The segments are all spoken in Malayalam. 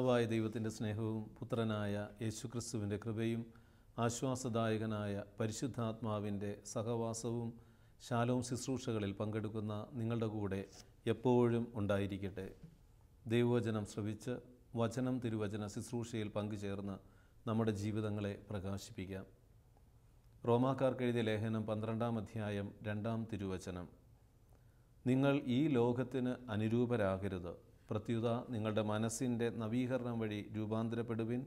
പിതാവായ ദൈവത്തിന്റെ സ്നേഹവും പുത്രനായ യേശുക്രിസ്തുവിന്റെ കൃപയും ആശ്വാസദായകനായ പരിശുദ്ധാത്മാവിന്റെ സഹവാസവും ശാലവും ശുശ്രൂഷകളിൽ പങ്കെടുക്കുന്ന നിങ്ങളുടെ കൂടെ എപ്പോഴും ഉണ്ടായിരിക്കട്ടെ. ദൈവവചനം ശ്രവിച്ച് വചനം തിരുവചന ശുശ്രൂഷയിൽ പങ്കുചേർന്ന് നമ്മുടെ ജീവിതങ്ങളെ പ്രകാശിപ്പിക്കാം. റോമാക്കാർക്ക് എഴുതിയ ലേഖനം പന്ത്രണ്ടാം അധ്യായം രണ്ടാം തിരുവചനം. നിങ്ങൾ ഈ ലോകത്തിന് അനുരൂപരാകരുത്. പ്രത്യുത നിങ്ങളുടെ മനസ്സിന്റെ നവീകരണം വഴി രൂപാന്തരപ്പെടുവിൻ.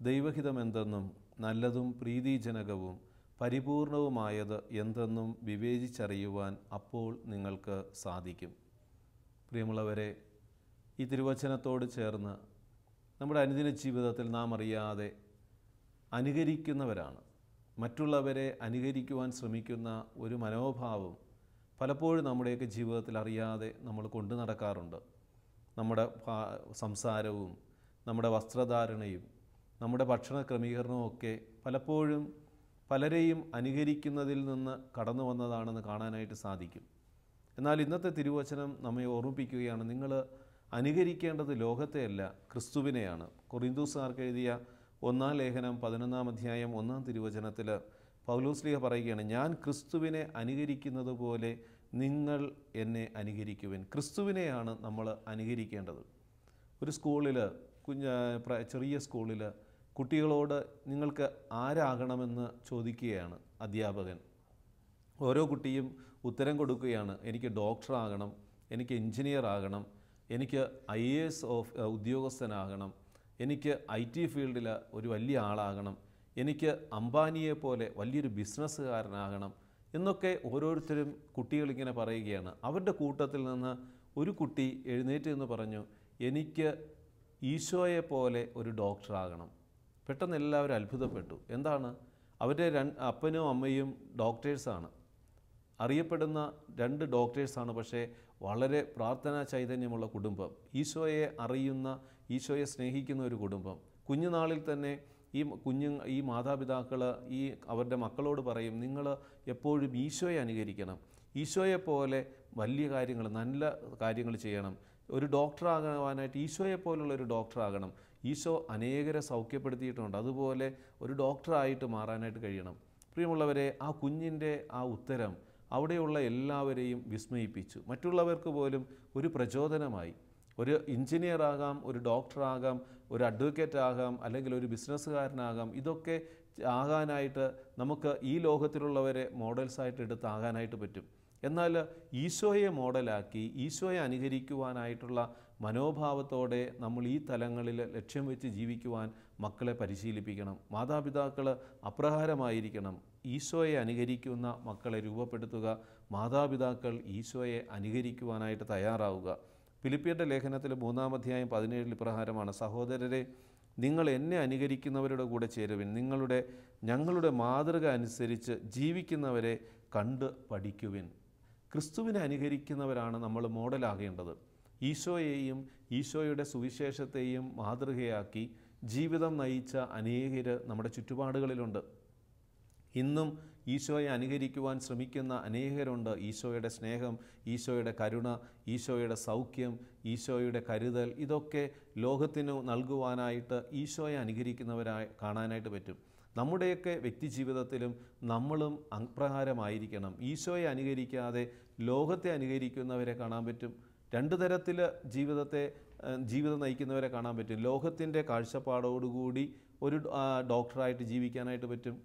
ദൈവഹിതമെന്തെന്നും നല്ലതും പ്രീതിജനകവും പരിപൂർണവുമായത് എന്തെന്നും വിവേചിച്ചറിയുവാൻ അപ്പോൾ നിങ്ങൾക്ക് സാധിക്കും. പ്രിയമുള്ളവരെ ഈ തിരുവചനത്തോട് ചേർന്ന് നമ്മുടെ അനുദിന ജീവിതത്തിൽ നാം അറിയാതെ അനുകരിക്കുന്നവരാണ്. മറ്റുള്ളവരെ അനുകരിക്കുവാൻ ശ്രമിക്കുന്ന ഒരു മനോഭാവം പലപ്പോഴും നമ്മുടെയൊക്കെ ജീവിതത്തിൽ അറിയാതെ നമ്മൾ കൊണ്ടു നടക്കാറുണ്ട്. നമ്മുടെ സംസാരവും നമ്മുടെ വസ്ത്രധാരണയും നമ്മുടെ ഭക്ഷണ ക്രമീകരണവും ഒക്കെ പലപ്പോഴും പലരെയും അനുകരിക്കുന്നതിൽ നിന്ന് കടന്നു വന്നതാണെന്ന് കാണാനായിട്ട് സാധിക്കും. എന്നാൽ ഇന്നത്തെ തിരുവചനം നമ്മെ ഓർമ്മിപ്പിക്കുകയാണ്. നിങ്ങൾ അനുകരിക്കേണ്ടത് ലോകത്തെയല്ല ക്രിസ്തുവിനെയാണ്. കൊറിന്തൂസുകാർക്ക് എഴുതിയ ഒന്നാം ലേഖനം പതിനൊന്നാം അധ്യായം ഒന്നാം തിരുവചനത്തിൽ പൗലോസ്ലിഹ പറയുകയാണ് ഞാൻ ക്രിസ്തുവിനെ അനുകരിക്കുന്നത് പോലെ നിങ്ങൾ എന്നെ അനുകരിക്കുവിൻ. ക്രിസ്തുവിനെയാണ് നമ്മൾ അനുകരിക്കേണ്ടത്. ഒരു സ്കൂളിൽ കുഞ്ഞ ചെറിയ സ്കൂളിൽ കുട്ടികളോട് നിങ്ങൾക്ക് ആരാകണമെന്ന് ചോദിക്കുകയാണ് അധ്യാപകൻ. ഓരോ കുട്ടിയും ഉത്തരം കൊടുക്കുകയാണ്. എനിക്ക് ഡോക്ടറാകണം എനിക്ക് എൻജിനീയർ ആകണം എനിക്ക് ഐ എ എസ് ഓഫ് ഉദ്യോഗസ്ഥനാകണം എനിക്ക് ഐ ടി ഫീൽഡിൽ ഒരു വലിയ ആളാകണം എനിക്ക് അംബാനിയെ പോലെ വലിയൊരു ബിസിനസ്സുകാരനാകണം എന്നൊക്കെ ഓരോരുത്തരും കുട്ടികളിങ്ങനെ പറയുകയാണ്. അവരുടെ കൂട്ടത്തിൽ നിന്ന് ഒരു കുട്ടി എഴുന്നേറ്റ് എന്ന് പറഞ്ഞു എനിക്ക് ഈശോയെ പോലെ ഒരു ഡോക്ടറാകണം പെട്ടെന്ന് എല്ലാവരും അത്ഭുതപ്പെട്ടു. എന്താണ്? അവരുടെ രണ്ട് അപ്പനും അമ്മയും ഡോക്ടേഴ്സാണ് അറിയപ്പെടുന്ന രണ്ട് ഡോക്ടേഴ്സാണ് പക്ഷേ വളരെ പ്രാർത്ഥനാ ചൈതന്യമുള്ള കുടുംബം. ഈശോയെ അറിയുന്ന ഈശോയെ സ്നേഹിക്കുന്ന ഒരു കുടുംബം. കുഞ്ഞുനാളിൽ തന്നെ ഈ കുഞ്ഞു ഈ മാതാപിതാക്കൾ ഈ അവരുടെ മക്കളോട് പറയും നിങ്ങൾ എപ്പോഴും ഈശോയെ അനുകരിക്കണം. ഈശോയെ പോലെ വലിയ കാര്യങ്ങൾ നല്ല കാര്യങ്ങൾ ചെയ്യണം. ഒരു ഡോക്ടറാകാനായിട്ട് ഈശോയെ പോലുള്ള ഒരു ഡോക്ടറാകണം ഈശോ അനേകരെ സൗഖ്യപ്പെടുത്തിയിട്ടുണ്ട്. അതുപോലെ ഒരു ഡോക്ടറായിട്ട് മാറാനായിട്ട് കഴിയണം. പ്രിയമുള്ളവരെ ആ കുഞ്ഞിന്റെ ആ ഉത്തരം അവിടെയുള്ള എല്ലാവരെയും വിസ്മയിപ്പിച്ചു. മറ്റുള്ളവർക്ക് പോലും ഒരു പ്രചോദനമായി. ഒരു എഞ്ചിനീയർ ആകാം ഒരു ഡോക്ടറാകാം ഒരു അഡ്വക്കേറ്റ് ആകാം അല്ലെങ്കിൽ ഒരു ബിസിനസ്സുകാരനാകാം ഇതൊക്കെ ആകാനായിട്ട് നമുക്ക് ഈ ലോകത്തിലുള്ളവരെ മോഡൽസായിട്ട് എടുത്ത് ആകാനായിട്ട് പറ്റും. എന്നാൽ ഈശോയെ മോഡലാക്കി ഈശോയെ അനുകരിക്കുവാനായിട്ടുള്ള മനോഭാവത്തോടെ നമ്മൾ ഈ തലങ്ങളിൽ ലക്ഷ്യം വെച്ച് ജീവിക്കുവാൻ മക്കളെ പരിശീലിപ്പിക്കണം. മാതാപിതാക്കൾ അപ്രകാരമായിരിക്കണം ഈശോയെ അനുകരിക്കുന്ന മക്കളെ രൂപപ്പെടുത്തുക. മാതാപിതാക്കൾ ഈശോയെ അനുകരിക്കുവാനായിട്ട് തയ്യാറാവുക. ഫിലിപ്പിയന്റെ ലേഖനത്തിൽ മൂന്നാം അധ്യായം പതിനേഴിൽ ഇപ്രകാരമാണ് സഹോദരരെ നിങ്ങൾ എന്നെ അനുകരിക്കുന്നവരുടെ കൂടെ ചേരുവിൻ. നിങ്ങളുടെ ഞങ്ങളുടെ മാതൃക അനുസരിച്ച് ജീവിക്കുന്നവരെ കണ്ട് പഠിക്കുവിൻ. ക്രിസ്തുവിനെ അനുകരിക്കുന്നവരാണ് നമ്മൾ മോഡലാകേണ്ടത്. ഈശോയെയും ഈശോയുടെ സുവിശേഷത്തെയും മാതൃകയാക്കി ജീവിതം നയിച്ച അനേകർ നമ്മുടെ ചുറ്റുപാടുകളിലുണ്ട്. ഇന്നും ഈശോയെ അനുകരിക്കുവാൻ ശ്രമിക്കുന്ന അനേകരുണ്ട്. ഈശോയുടെ സ്നേഹം ഈശോയുടെ കരുണ ഈശോയുടെ സൗഖ്യം ഈശോയുടെ കരുതൽ ഇതൊക്കെ ലോകത്തിന് നൽകുവാനായിട്ട് ഈശോയെ അനുകരിക്കുന്നവരായി കാണാനായിട്ട് പറ്റും. നമ്മുടെയൊക്കെ വ്യക്തി ജീവിതത്തിലും നമ്മളും അപ്രകാരമായിരിക്കണം. ഈശോയെ അനുകരിക്കാതെ ലോകത്തെ അനുകരിക്കുന്നവരെ കാണാൻ പറ്റും. രണ്ട് തരത്തിൽ ജീവിതത്തെ ജീവിതം നയിക്കുന്നവരെ കാണാൻ പറ്റും. ലോകത്തിന്റെ കാഴ്ചപ്പാടോടുകൂടി ഒരു ഡോക്ടറായിട്ട് ജീവിക്കാനായിട്ട് പറ്റും.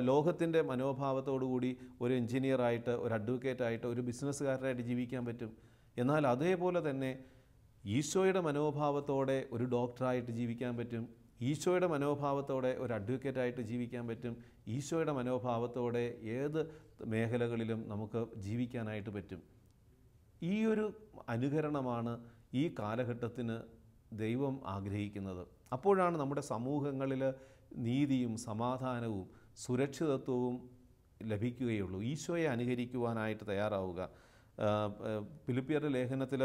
ലോകത്തിന്റെ മനോഭാവത്തോടുകൂടി ഒരു എഞ്ചിനീയറായിട്ട് ഒരു അഡ്വക്കേറ്റായിട്ട് ഒരു ബിസിനസ്സുകാരനായിട്ട് ജീവിക്കാൻ പറ്റും. എന്നാൽ അതേപോലെ തന്നെ ഈശോയുടെ മനോഭാവത്തോടെ ഒരു ഡോക്ടറായിട്ട് ജീവിക്കാൻ പറ്റും. ഈശോയുടെ മനോഭാവത്തോടെ ഒരു അഡ്വക്കേറ്റായിട്ട് ജീവിക്കാൻ പറ്റും. ഈശോയുടെ മനോഭാവത്തോടെ ഏത് മേഖലകളിലും നമുക്ക് ജീവിക്കാനായിട്ട് പറ്റും. ഈ ഒരു അനുകരണമാണ് ഈ കാലഘട്ടത്തിന് ദൈവം ആഗ്രഹിക്കുന്നത്. അപ്പോഴാണ് നമ്മുടെ സമൂഹങ്ങളിൽ നീതിയും സമാധാനവും സുരക്ഷിതത്വവും ലഭിക്കുകയുള്ളൂ. ഈശോയെ അനുകരിക്കുവാനായിട്ട് തയ്യാറാവുക. ഫിലിപ്പിയരുടെ ലേഖനത്തിൽ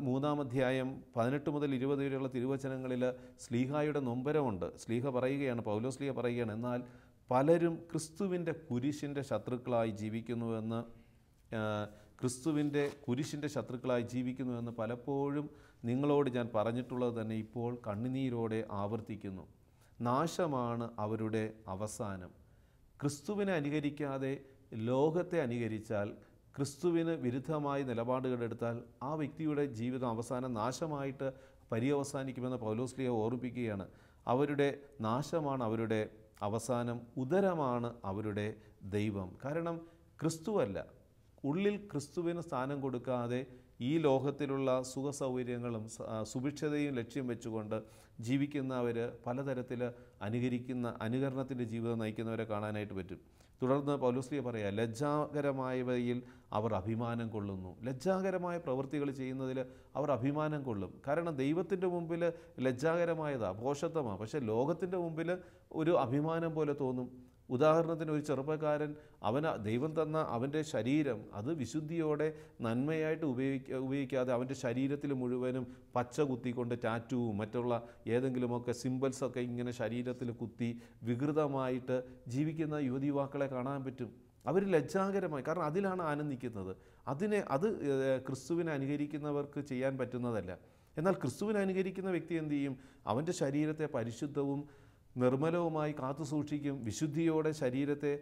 മൂന്നാം അധ്യായം പതിനെട്ട് മുതൽ ഇരുപത് വരെയുള്ള തിരുവചനങ്ങളിൽ സ്ലീഹായുടെ നൊമ്പരമുണ്ട്. സ്ലീഹ പറയുകയാണ് പൗലോ സ്ലീഹ പറയുകയാണ് എന്നാൽ പലരും ക്രിസ്തുവിന്റെ കുരിശിന്റെ ശത്രുക്കളായി ജീവിക്കുന്നുവെന്ന് ക്രിസ്തുവിന്റെ കുരിശിന്റെ ശത്രുക്കളായി ജീവിക്കുന്നു ജീവിക്കുന്നുവെന്ന് പലപ്പോഴും നിങ്ങളോട് ഞാൻ പറഞ്ഞിട്ടുള്ളത് തന്നെ ഇപ്പോൾ കണ്ണുനീരോടെ ആവർത്തിക്കുന്നു. നാശമാണ് അവരുടെ അവസാനം. ക്രിസ്തുവിനെ അനുകരിക്കാതെ ലോകത്തെ അനുകരിച്ചാൽ ക്രിസ്തുവിന് വിരുദ്ധമായി നിലപാടുകളെടുത്താൽ ആ വ്യക്തിയുടെ ജീവിതം അവസാനം നാശമായിട്ട് പര്യവസാനിക്കുമെന്ന് പൗലോസ്ലിയ ഓർമ്മിപ്പിക്കുകയാണ്. അവരുടെ നാശമാണ് അവരുടെ അവസാനം ഉദരമാണ് അവരുടെ ദൈവം. കാരണം ക്രിസ്തുവല്ല ഉള്ളിൽ ക്രിസ്തുവിന് സ്ഥാനം കൊടുക്കാതെ ഈ ലോകത്തിലുള്ള സുഖ സൗകര്യങ്ങളും സുഭിക്ഷതയും ലക്ഷ്യം വെച്ചുകൊണ്ട് ജീവിക്കുന്നവർ പലതരത്തിൽ അനുകരിക്കുന്ന അനുകരണത്തിന്റെ ജീവിതം നയിക്കുന്നവരെ കാണാനായിട്ട് പറ്റും. തുടർന്ന് പൗലോസ്ലിയ പറയാ ലജ്ജാകരമായവയിൽ അവർ അഭിമാനം കൊള്ളുന്നു. ലജ്ജാകരമായ പ്രവൃത്തികൾ ചെയ്യുന്നതിൽ അവർ അഭിമാനം കൊള്ളും. കാരണം ദൈവത്തിന്റെ മുമ്പിൽ ലജ്ജാകരമായതാണ് ഭോഷത്വമാണ് പക്ഷേ ലോകത്തിന്റെ മുമ്പിൽ ഒരു അഭിമാനം പോലെ തോന്നും. ഉദാഹരണത്തിന് ഒരു ചെറുപ്പക്കാരൻ അവന് ദൈവം തന്ന അവന്റെ ശരീരം അത് വിശുദ്ധിയോടെ നന്മയായിട്ട് ഉപയോഗിക്ക ഉപയോഗിക്കാതെ അവന്റെ ശരീരത്തിൽ മുഴുവനും പച്ച കുത്തിക്കൊണ്ട് ടാറ്റുവും മറ്റുള്ള ഏതെങ്കിലുമൊക്കെ സിമ്പിൾസൊക്കെ ഇങ്ങനെ ശരീരത്തിൽ കുത്തി വികൃതമായിട്ട് ജീവിക്കുന്ന യുവതി യുവാക്കളെ കാണാൻ പറ്റും. അവർ ലജ്ജാകരമായി കാരണം അതിലാണ് ആനന്ദിക്കുന്നത്. അതിനെ അത് ക്രിസ്തുവിനെ അനുകരിക്കുന്നവർക്ക് ചെയ്യാൻ പറ്റുന്നതല്ല. എന്നാൽ ക്രിസ്തുവിനെ അനുകരിക്കുന്ന വ്യക്തി എന്ത് ചെയ്യും? അവന്റെ ശരീരത്തെ പരിശുദ്ധവും നിർമ്മലവുമായി കാത്തു സൂക്ഷിക്കും. വിശുദ്ധിയോടെ ശരീരത്തെ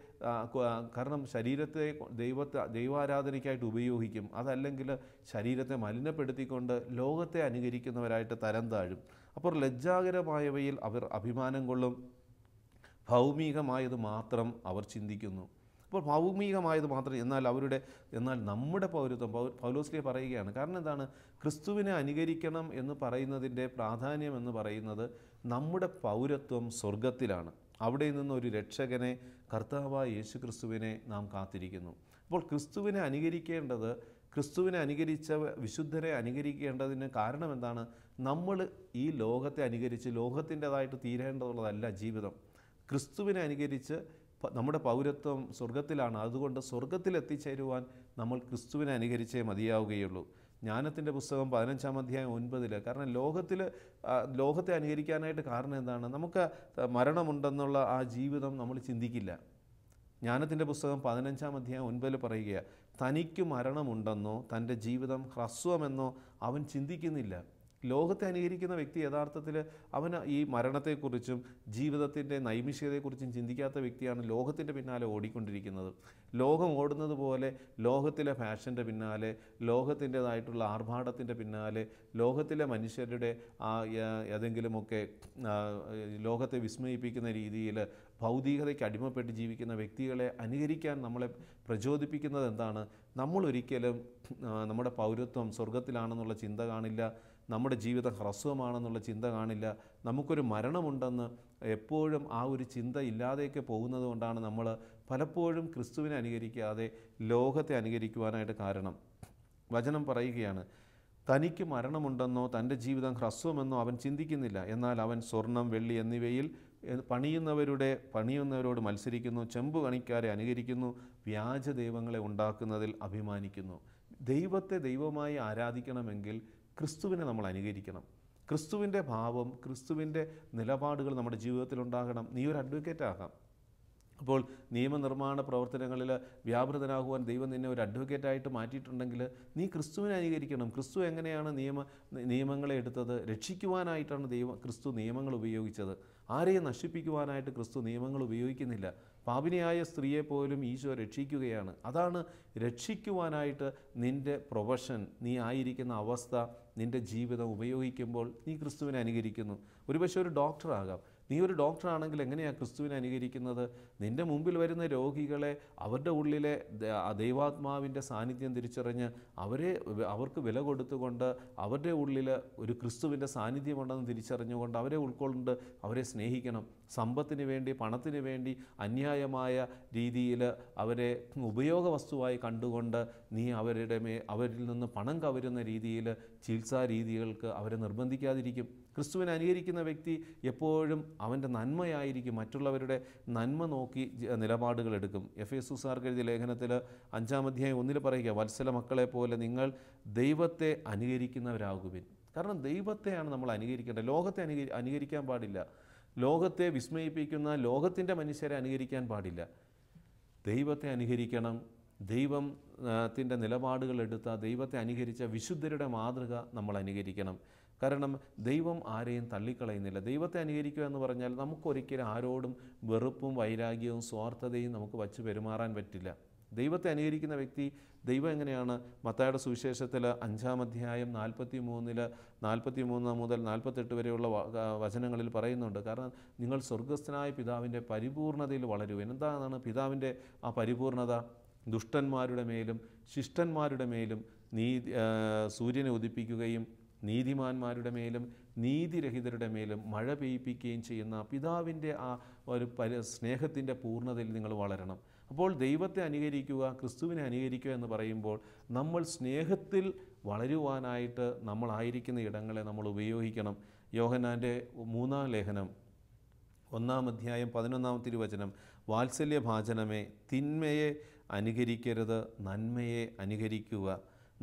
കാരണം ശരീരത്തെ ദൈവത്തെ ദൈവാരാധനയ്ക്കായിട്ട് ഉപയോഗിക്കും. അതല്ലെങ്കിൽ ശരീരത്തെ മലിനപ്പെടുത്തിക്കൊണ്ട് ലോകത്തെ അനുകരിക്കുന്നവരായിട്ട് തരം താഴും. അപ്പോൾ ലജ്ജാകരമായവയിൽ അവർ അഭിമാനം കൊള്ളും. ഭൗമികമായത് മാത്രം അവർ ചിന്തിക്കുന്നു. അപ്പോൾ ഭൗമികമായത് മാത്രം എന്നാൽ അവരുടെ എന്നാൽ നമ്മുടെ പൗരത്വം പൗലോസ്ലിയ പറയുകയാണ്. കാരണം എന്താണ്? ക്രിസ്തുവിനെ അനുകരിക്കണം എന്ന് പറയുന്നതിന്റെ പ്രാധാന്യം എന്ന് പറയുന്നത് നമ്മുടെ പൗരത്വം സ്വർഗത്തിലാണ് അവിടെ നിന്ന് ഒരു രക്ഷകനെ കർത്താവായ യേശു ക്രിസ്തുവിനെ നാം കാത്തിരിക്കുന്നു. അപ്പോൾ ക്രിസ്തുവിനെ അനുകരിക്കേണ്ടത് ക്രിസ്തുവിനെ അനുകരിച്ച വിശുദ്ധരെ അനുകരിക്കേണ്ടതിന് കാരണം എന്താണ്? നമ്മൾ ഈ ലോകത്തെ അനുകരിച്ച് ലോകത്തിന്റെതായിട്ട് തീരേണ്ടതുള്ളതല്ല ജീവിതം. ക്രിസ്തുവിനെ അനുകരിച്ച് നമ്മുടെ പൗരത്വം സ്വർഗത്തിലാണ് അതുകൊണ്ട് സ്വർഗത്തിൽ എത്തിച്ചേരുവാൻ നമ്മൾ ക്രിസ്തുവിനെ അനുകരിച്ചേ മതിയാവുകയുള്ളൂ. ജ്ഞാനത്തിന്റെ പുസ്തകം പതിനഞ്ചാം അധ്യായം ഒൻപതിൽ കാരണം ലോകത്തിൽ ലോകത്തെ അനുകരിക്കാനായിട്ട് കാരണം എന്താണ്? നമുക്ക് മരണമുണ്ടെന്നുള്ള ആ ജീവിതം നമ്മൾ ചിന്തിക്കില്ല. ജ്ഞാനത്തിന്റെ പുസ്തകം പതിനഞ്ചാം അധ്യായം ഒൻപതിൽ പറയുക തനിക്ക് മരണമുണ്ടെന്നോ തന്റെ ജീവിതം ഹ്രസ്വമെന്നോ അവൻ ചിന്തിക്കുന്നില്ല. ലോകത്തെ അനുകരിക്കുന്ന വ്യക്തി യഥാർത്ഥത്തിൽ അവന് ഈ മരണത്തെക്കുറിച്ചും ജീവിതത്തിന്റെ നൈമിഷികതയെക്കുറിച്ചും ചിന്തിക്കാത്ത വ്യക്തിയാണ് ലോകത്തിന്റെ പിന്നാലെ ഓടിക്കൊണ്ടിരിക്കുന്നത്. ലോകം ഓടുന്നത് പോലെ ലോകത്തിലെ ഫാഷന്റെ പിന്നാലെ ലോകത്തിന്റെതായിട്ടുള്ള ആർഭാടത്തിന്റെ പിന്നാലെ ലോകത്തിലെ മനുഷ്യരുടെ ആ ഏതെങ്കിലുമൊക്കെ ലോകത്തെ വിസ്മയിപ്പിക്കുന്ന രീതിയിൽ ഭൗതികതയ്ക്ക് അടിമപ്പെട്ട് ജീവിക്കുന്ന വ്യക്തികളെ അനുകരിക്കാൻ നമ്മളെ പ്രചോദിപ്പിക്കുന്നത് എന്താണ്? നമ്മൾ ഒരിക്കലും നമ്മുടെ പൗരത്വം സ്വർഗത്തിലാണെന്നുള്ള ചിന്ത കാണില്ല. നമ്മുടെ ജീവിതം ഹ്രസ്വമാണെന്നുള്ള ചിന്ത കാണില്ല. നമുക്കൊരു മരണമുണ്ടെന്ന് എപ്പോഴും ആ ഒരു ചിന്ത ഇല്ലാതെയൊക്കെ പോകുന്നത് കൊണ്ടാണ് നമ്മൾ പലപ്പോഴും ക്രിസ്തുവിനെ അനുകരിക്കാതെ ലോകത്തെ അനുകരിക്കുവാനായിട്ട് കാരണം. വചനം പറയുകയാണ് തനിക്ക് മരണമുണ്ടെന്നോ തന്റെ ജീവിതം ഹ്രസ്വമെന്നോ അവൻ ചിന്തിക്കുന്നില്ല. എന്നാൽ അവൻ സ്വർണം വെള്ളി എന്നിവയിൽ പണിയുന്നവരുടെ പണിയുന്നവരോട് മത്സരിക്കുന്നു ചെമ്പ് കണിക്കാരെ അനുകരിക്കുന്നു വ്യാജ ദൈവങ്ങളെ ഉണ്ടാക്കുന്നതിൽ അഭിമാനിക്കുന്നു. ദൈവത്തെ ദൈവമായി ആരാധിക്കണമെങ്കിൽ ക്രിസ്തുവിനെ നമ്മൾ അനുകരിക്കണം. ക്രിസ്തുവിന്റെ ഭാവം ക്രിസ്തുവിന്റെ നിലപാടുകൾ നമ്മുടെ ജീവിതത്തിൽ ഉണ്ടാകണം. നീ ഒരു അഡ്വക്കേറ്റ് ആകാം. അപ്പോൾ നിയമനിർമ്മാണ പ്രവർത്തനങ്ങളിൽ വ്യാപൃതനാകുവാൻ ദൈവം നിന്നെ ഒരു അഡ്വക്കേറ്റായിട്ട് മാറ്റിയിട്ടുണ്ടെങ്കിൽ നീ ക്രിസ്തുവിനെ അനുകരിക്കണം. ക്രിസ്തു എങ്ങനെയാണ് നിയമ നിയമങ്ങളെ എടുത്തത്? രക്ഷിക്കുവാനായിട്ടാണ് ദൈവം ക്രിസ്തു നിയമങ്ങൾ ഉപയോഗിച്ചത്. ആരെയും നശിപ്പിക്കുവാനായിട്ട് ക്രിസ്തു നിയമങ്ങൾ ഉപയോഗിക്കുന്നില്ല. പാപിനിയായ സ്ത്രീയെ പോലും ഈശോ രക്ഷിക്കുകയാണ്. അതാണ് രക്ഷിക്കുവാനായിട്ട് നിന്റെ പ്രൊഫഷൻ നീ ആയിരിക്കുന്ന അവസ്ഥ നിന്റെ ജീവിതം ഉപയോഗിക്കുമ്പോൾ നീ ക്രിസ്തുവിനെ അനുകരിക്കുന്നു. ഒരുപക്ഷെ ഒരു ഡോക്ടറാകാം. നീ ഒരു ഡോക്ടറാണെങ്കിൽ എങ്ങനെയാണ് ക്രിസ്തുവിനെ അനുകരിക്കുന്നത്? നിന്റെ മുമ്പിൽ വരുന്ന രോഗികളെ അവരുടെ ഉള്ളിലെ ദൈവാത്മാവിന്റെ സാന്നിധ്യം തിരിച്ചറിഞ്ഞ് അവരെ അവർക്ക് വില കൊടുത്തുകൊണ്ട് അവരുടെ ഉള്ളിൽ ഒരു ക്രിസ്തുവിന്റെ സാന്നിധ്യമുണ്ടെന്ന് തിരിച്ചറിഞ്ഞുകൊണ്ട് അവരെ ഉൾക്കൊണ്ട് അവരെ സ്നേഹിക്കണം. സമ്പത്തിന് വേണ്ടി പണത്തിന് വേണ്ടി അന്യായമായ രീതിയിൽ അവരെ ഉപയോഗ വസ്തുവായി കണ്ടുകൊണ്ട് നീ അവരുടെ മേ അവരിൽ നിന്ന് പണം കവരുന്ന രീതിയിൽ ചികിത്സാ രീതികൾക്ക് അവരെ നിർബന്ധിക്കാതിരിക്കും. ക്രിസ്തുവിനെ അനുകരിക്കുന്ന വ്യക്തി എപ്പോഴും അവന്റെ നന്മയായിരിക്കും. മറ്റുള്ളവരുടെ നന്മ നോക്കി നിലപാടുകൾ എടുക്കും. എഫ് എസ് സുസാർക്ക് എഴുതിയ ലേഖനത്തിൽ അഞ്ചാം അധ്യായം ഒന്നിൽ പറയുക വത്സല മക്കളെ പോലെ നിങ്ങൾ ദൈവത്തെ അനുകരിക്കുന്നവരാകുവിൻ. കാരണം ദൈവത്തെയാണ് നമ്മൾ അനുകരിക്കേണ്ടത്. ലോകത്തെ അനുകരി അനുകരിക്കാൻ പാടില്ല. ലോകത്തെ വിസ്മയിപ്പിക്കുന്ന ലോകത്തിന്റെ മനുഷ്യരെ അനുകരിക്കാൻ പാടില്ല. ദൈവത്തെ അനുകരിക്കണം. ദൈവം ത്തിന്റെ നിലപാടുകളെടുത്ത ദൈവത്തെ അനുകരിച്ച വിശുദ്ധരുടെ മാതൃക നമ്മൾ അനുകരിക്കണം. കാരണം ദൈവം ആരെയും തള്ളിക്കളയുന്നില്ല. ദൈവത്തെ അനുകരിക്കുക എന്ന് പറഞ്ഞാൽ നമുക്കൊരിക്കലും ആരോടും വെറുപ്പും വൈരാഗ്യവും സ്വാർത്ഥതയും നമുക്ക് വച്ച് പെരുമാറാൻ പറ്റില്ല. ദൈവത്തെ അനുകരിക്കുന്ന വ്യക്തി ദൈവം എങ്ങനെയാണ്? മത്തായുടെ സുവിശേഷത്തിൽ അഞ്ചാം അധ്യായം നാൽപ്പത്തി മൂന്നിൽ നാൽപ്പത്തി മൂന്ന് മുതൽ നാൽപ്പത്തെട്ട് വരെയുള്ള വചനങ്ങളിൽ പറയുന്നുണ്ട്. കാരണം നിങ്ങൾ സ്വർഗസ്ഥനായ പിതാവിന്റെ പരിപൂർണതയിൽ വളരുവൻ. എന്താണ് പിതാവിന്റെ ആ പരിപൂർണത? ദുഷ്ടന്മാരുടെ മേലും ശിഷ്ടന്മാരുടെ മേലും നീ സൂര്യനെ ഉദിപ്പിക്കുകയും നീതിമാന്മാരുടെ മേലും നീതിരഹിതരുടെ മേലും മഴ പെയ്യിപ്പിക്കുകയും ചെയ്യുന്ന പിതാവിന്റെ ആ ഒരു പരി സ്നേഹത്തിന്റെ പൂർണതയിൽ നിങ്ങൾ വളരണം. അപ്പോൾ ദൈവത്തെ അനുകരിക്കുക ക്രിസ്തുവിനെ അനുകരിക്കുക എന്ന് പറയുമ്പോൾ നമ്മൾ സ്നേഹത്തിൽ വളരുവാനായിട്ട് നമ്മളായിരിക്കുന്ന ഇടങ്ങളെ നമ്മൾ ഉപയോഗിക്കണം. യോഹനാന്റെ മൂന്നാം ലേഖനം ഒന്നാം അധ്യായം പതിനൊന്നാം തിരുവചനം വാത്സല്യഭാചനമേ തിന്മയെ അനുകരിക്കരുത് നന്മയെ അനുകരിക്കുക.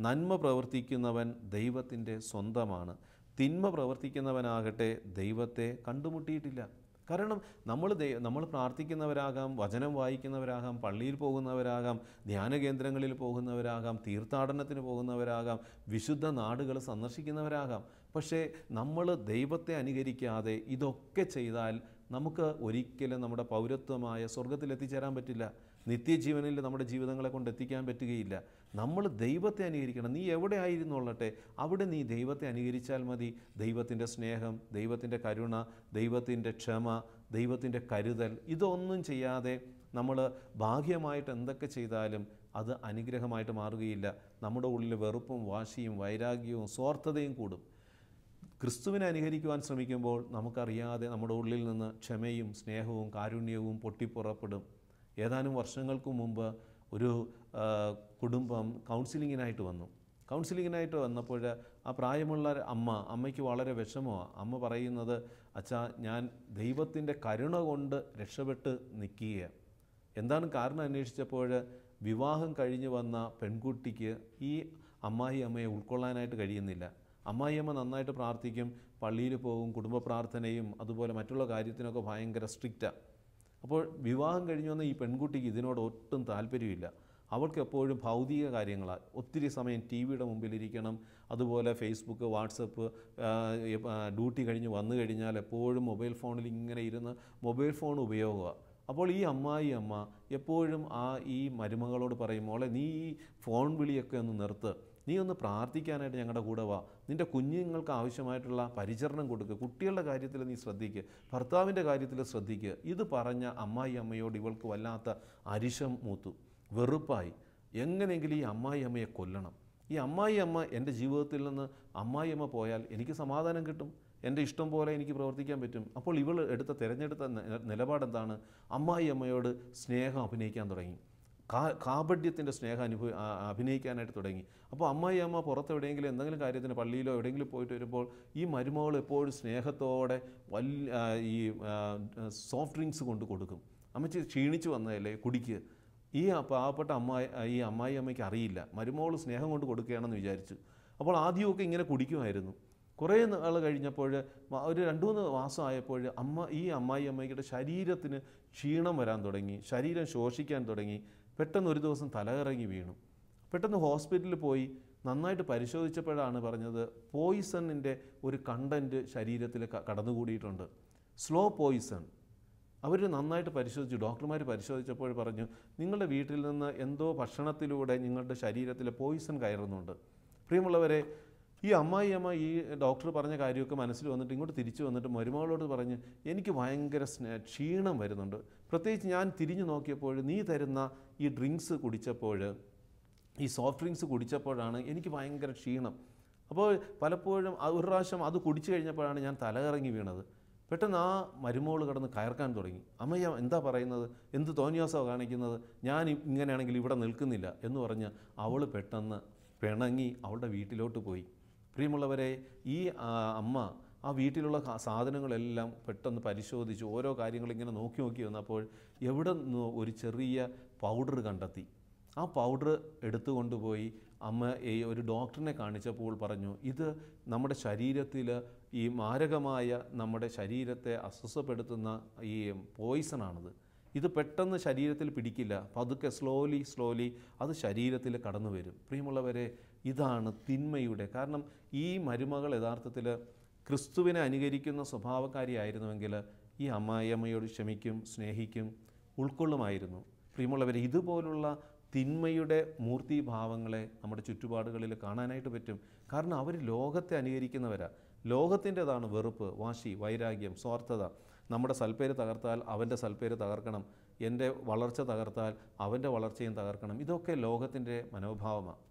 നന്മ പ്രവർത്തിക്കുന്നവൻ ദൈവത്തിന്റെ സ്വന്തമാണ്. തിന്മ പ്രവർത്തിക്കുന്നവനാകട്ടെ ദൈവത്തെ കണ്ടുമുട്ടിയിട്ടില്ല. കാരണം നമ്മൾ നമ്മൾ പ്രാർത്ഥിക്കുന്നവരാകാം വചനം വായിക്കുന്നവരാകാം പള്ളിയിൽ പോകുന്നവരാകാം ധ്യാന കേന്ദ്രങ്ങളിൽ പോകുന്നവരാകാം തീർത്ഥാടനത്തിന് പോകുന്നവരാകാം വിശുദ്ധ നാടുകൾ സന്ദർശിക്കുന്നവരാകാം. പക്ഷേ നമ്മൾ ദൈവത്തെ അനുകരിക്കാതെ ഇതൊക്കെ ചെയ്താൽ നമുക്ക് ഒരിക്കലും നമ്മുടെ പൗരത്വമായ സ്വർഗത്തിൽ എത്തിച്ചേരാൻ പറ്റില്ല. നിത്യജീവനിൽ നമ്മുടെ ജീവിതങ്ങളെ കൊണ്ട് എത്തിക്കാൻ പറ്റുകയില്ല. നമ്മൾ ദൈവത്തെ അനുകരിക്കണം. നീ എവിടെ ആയിരുന്നുള്ളട്ടെ അവിടെ നീ ദൈവത്തെ അനുകരിച്ചാൽ മതി. ദൈവത്തിന്റെ സ്നേഹം ദൈവത്തിന്റെ കരുണ ദൈവത്തിന്റെ ക്ഷമ ദൈവത്തിന്റെ കരുതൽ ഇതൊന്നും ചെയ്യാതെ നമ്മൾ ഭാഗ്യമായിട്ട് എന്തൊക്കെ ചെയ്താലും അത് അനുഗ്രഹമായിട്ട് മാറുകയില്ല. നമ്മുടെ ഉള്ളിൽ വെറുപ്പും വാശിയും വൈരാഗ്യവും സ്വാർത്ഥതയും കൂടും. ക്രിസ്തുവിനെ അനുകരിക്കുവാൻ ശ്രമിക്കുമ്പോൾ നമുക്കറിയാതെ നമ്മുടെ ഉള്ളിൽ നിന്ന് ക്ഷമയും സ്നേഹവും കാരുണ്യവും പൊട്ടിപ്പുറപ്പെടും. ഏതാനും വർഷങ്ങൾക്ക് മുമ്പ് ഒരു കുടുംബം കൗൺസിലിങ്ങിനായിട്ട് വന്നു. കൗൺസിലിങ്ങിനായിട്ട് വന്നപ്പോൾ ആ പ്രായമുള്ള അമ്മ അമ്മയ്ക്ക് വളരെ വിഷമമാണ് അമ്മ പറയുന്നത് അച്ഛാ ഞാൻ ദൈവത്തിന്റെ കരുണ കൊണ്ട് രക്ഷപ്പെട്ട് നിൽക്കുക എന്താണ് കാരണം അന്വേഷിച്ചപ്പോൾ വിവാഹം കഴിഞ്ഞ് വന്ന പെൺകുട്ടിക്ക് ഈ അമ്മായി അമ്മയെ ഉൾക്കൊള്ളാനായിട്ട് കഴിയുന്നില്ല. അമ്മായിയമ്മ നന്നായിട്ട് പ്രാർത്ഥിക്കും പള്ളിയിൽ പോകും കുടുംബ പ്രാർത്ഥനയും അതുപോലെ മറ്റുള്ള കാര്യത്തിനൊക്കെ ഭയങ്കര സ്ട്രിക്റ്റാണ് അപ്പോൾ വിവാഹം കഴിഞ്ഞു വന്ന ഈ പെൺകുട്ടിക്ക് ഇതിനോട് ഒട്ടും താല്പര്യമില്ല. അവൾക്ക് എപ്പോഴും ഭൗതിക കാര്യങ്ങളാണ് ഒത്തിരി സമയം ടി വിയുടെ മുമ്പിലിരിക്കണം. അതുപോലെ ഫേസ്ബുക്ക് വാട്സപ്പ് ഡ്യൂട്ടി കഴിഞ്ഞ് വന്നു കഴിഞ്ഞാൽ എപ്പോഴും മൊബൈൽ ഫോണിൽ ഇങ്ങനെ ഇരുന്ന് മൊബൈൽ ഫോൺ ഉപയോഗമാണ് അപ്പോൾ ഈ അമ്മായി അമ്മ എപ്പോഴും ആ ഈ മരുമകളോട് പറയും മോളെ നീ ഈ ഫോൺ വിളിയൊക്കെ ഒന്ന് നിർത്ത്. നീ ഒന്ന് പ്രാർത്ഥിക്കാനായിട്ട് ഞങ്ങളുടെ കൂടെ വാ. നിന്റെ കുഞ്ഞുങ്ങൾക്ക് ആവശ്യമായിട്ടുള്ള പരിചരണം കൊടുക്കുക കുട്ടികളുടെ കാര്യത്തിൽ നീ ശ്രദ്ധിക്കുക ഭർത്താവിന്റെ കാര്യത്തിൽ ശ്രദ്ധിക്കുക ഇത് പറഞ്ഞ അമ്മായി അമ്മയോട് ഇവൾക്ക് വല്ലാത്ത അരിശം മൂത്തു. വെറുപ്പായി. എങ്ങനെയെങ്കിലും ഈ അമ്മായി അമ്മയെ കൊല്ലണം. ഈ അമ്മായി അമ്മ എന്റെ ജീവിതത്തിൽ നിന്ന് അമ്മായി അമ്മ പോയാൽ എനിക്ക് സമാധാനം കിട്ടും. എന്റെ ഇഷ്ടം പോലെ എനിക്ക് പ്രവർത്തിക്കാൻ പറ്റും. അപ്പോൾ ഇവൾ എടുത്ത തിരഞ്ഞെടുത്ത നിലപാടെന്താണ്? അമ്മായി അമ്മയോട് സ്നേഹം അഭിനയിക്കാൻ തുടങ്ങി. കാ സ്നേഹം അനുഭവ അഭിനയിക്കാനായിട്ട് തുടങ്ങി. അപ്പോൾ അമ്മായി അമ്മ പുറത്ത് എവിടെയെങ്കിലും എന്തെങ്കിലും കാര്യത്തിന് പള്ളിയിലോ എവിടെയെങ്കിലും പോയിട്ട് വരുമ്പോൾ ഈ മരുമകൾ എപ്പോഴും സ്നേഹത്തോടെ വലിയ ഈ സോഫ്റ്റ് ഡ്രിങ്ക്സ് കൊണ്ട് കൊടുക്കും. അമ്മച്ചി ക്ഷീണിച്ച് വന്നതല്ലേ? കുടിക്കുക ഈ പാവപ്പെട്ട അമ്മായി ഈ അമ്മായി അമ്മയ്ക്ക് അറിയില്ല. മരുമകൾ സ്നേഹം കൊണ്ട് കൊടുക്കുകയാണെന്ന് വിചാരിച്ചു. അപ്പോൾ ആദ്യമൊക്കെ ഇങ്ങനെ കുടിക്കുമായിരുന്നു. കുറേ നാൾ കഴിഞ്ഞപ്പോൾ ഒരു രണ്ട് മൂന്ന് മാസം ആയപ്പോൾ അമ്മ ഈ അമ്മായി അമ്മയ്ക്കുടെ ശരീരത്തിന് ക്ഷീണം വരാൻ തുടങ്ങി. ശരീരം ശോഷിക്കാൻ തുടങ്ങി. പെട്ടെന്ന് ഒരു ദിവസം തലകറങ്ങി വീണു. പെട്ടെന്ന് ഹോസ്പിറ്റലിൽ പോയി നന്നായിട്ട് പരിശോധിച്ചപ്പോഴാണ് പറഞ്ഞത് പോയിസണിന്റെ ഒരു കണ്ടന്റ് ശരീരത്തിൽ കടന്നുകൂടിയിട്ടുണ്ട്. Slow Poisson. അവർ നന്നായിട്ട് പരിശോധിച്ചു. ഡോക്ടർമാർ പരിശോധിച്ചപ്പോൾ പറഞ്ഞു നിങ്ങളുടെ വീട്ടിൽ നിന്ന് എന്തോ ഭക്ഷണത്തിലൂടെ നിങ്ങളുടെ ശരീരത്തിലെ പോയിസൺ കയറുന്നുണ്ട്. പ്രിയമുള്ളവരെ ഈ അമ്മായി അമ്മ ഈ ഡോക്ടർ പറഞ്ഞ കാര്യമൊക്കെ മനസ്സിൽ വന്നിട്ട് ഇങ്ങോട്ട് തിരിച്ചു വന്നിട്ട് മരുമകളോട് പറഞ്ഞ് എനിക്ക് ഭയങ്കര സ്നേ ക്ഷീണം വരുന്നുണ്ട്. പ്രത്യേകിച്ച് ഞാൻ തിരിഞ്ഞു നോക്കിയപ്പോൾ നീ തരുന്ന ഈ ഡ്രിങ്ക്സ് കുടിച്ചപ്പോൾ ഈ സോഫ്റ്റ് ഡ്രിങ്ക്സ് കുടിച്ചപ്പോഴാണ് എനിക്ക് ഭയങ്കര ക്ഷീണം. അപ്പോൾ പലപ്പോഴും ഒരു പ്രാവശ്യം അത് കുടിച്ചു കഴിഞ്ഞപ്പോഴാണ് ഞാൻ തലകറങ്ങി വീണത്. പെട്ടെന്ന് ആ മരുമോൾ കിടന്ന് കയർക്കാൻ തുടങ്ങി. അമ്മയ്യ എന്താ പറയുന്നത്? എന്ത് തോന്നിയാസോ കാണിക്കുന്നത്? ഞാൻ ഇങ്ങനെയാണെങ്കിൽ ഇവിടെ നിൽക്കുന്നില്ല. എന്ന് പറഞ്ഞ് അവൾ പെട്ടെന്ന് പിണങ്ങി അവളുടെ വീട്ടിലോട്ട് പോയി. പ്രിയമുള്ളവരെ ഈ അമ്മ ആ വീട്ടിലുള്ള സാധനങ്ങളെല്ലാം പെട്ടെന്ന് പരിശോധിച്ച് ഓരോ കാര്യങ്ങളിങ്ങനെ നോക്കി നോക്കി വന്നപ്പോൾ എവിടെ നിന്ന് ഒരു ചെറിയ പൗഡർ കണ്ടെത്തി. ആ പൗഡർ എടുത്തു കൊണ്ടുപോയി അമ്മ ഈ ഒരു ഡോക്ടറിനെ കാണിച്ചപ്പോൾ പറഞ്ഞു ഇത് നമ്മുടെ ശരീരത്തിൽ ഈ മാരകമായ നമ്മുടെ ശരീരത്തെ അസ്വസ്ഥപ്പെടുത്തുന്ന ഈ പോയിസണാണിത് ഇത് പെട്ടെന്ന് ശരീരത്തിൽ പിടിക്കില്ല. പതുക്കെ സ്ലോലി സ്ലോലി അത് ശരീരത്തിൽ കടന്നു വരും പ്രിയമുള്ളവരെ ഇതാണ് തിന്മയുടെ. കാരണം ഈ മരുമകൾ യഥാർത്ഥത്തിൽ ക്രിസ്തുവിനെ അനുകരിക്കുന്ന സ്വഭാവക്കാരിയായിരുന്നുവെങ്കിൽ ഈ അമ്മായിയമ്മയോട് ക്ഷമിക്കും സ്നേഹിക്കും ഉൾക്കൊള്ളുമായിരുന്നു. പ്രിയമുള്ളവർ ഇതുപോലുള്ള തിന്മയുടെ മൂർത്തിഭാവങ്ങളെ നമ്മുടെ ചുറ്റുപാടുകളിൽ കാണാനായിട്ട് പറ്റും. കാരണം അവർ ലോകത്തെ അനുകരിക്കുന്നവരാ. ലോകത്തിന്റെതാണ് വെറുപ്പ് വാശി വൈരാഗ്യം സ്വാർത്ഥത. നമ്മുടെ സൽപ്പേര് തകർത്താൽ അവന്റെ സൽപ്പേര് തകർക്കണം. എന്റെ വളർച്ച തകർത്താൽ അവന്റെ വളർച്ചയും തകർക്കണം. ഇതൊക്കെ ലോകത്തിന്റെ മനോഭാവമാണ്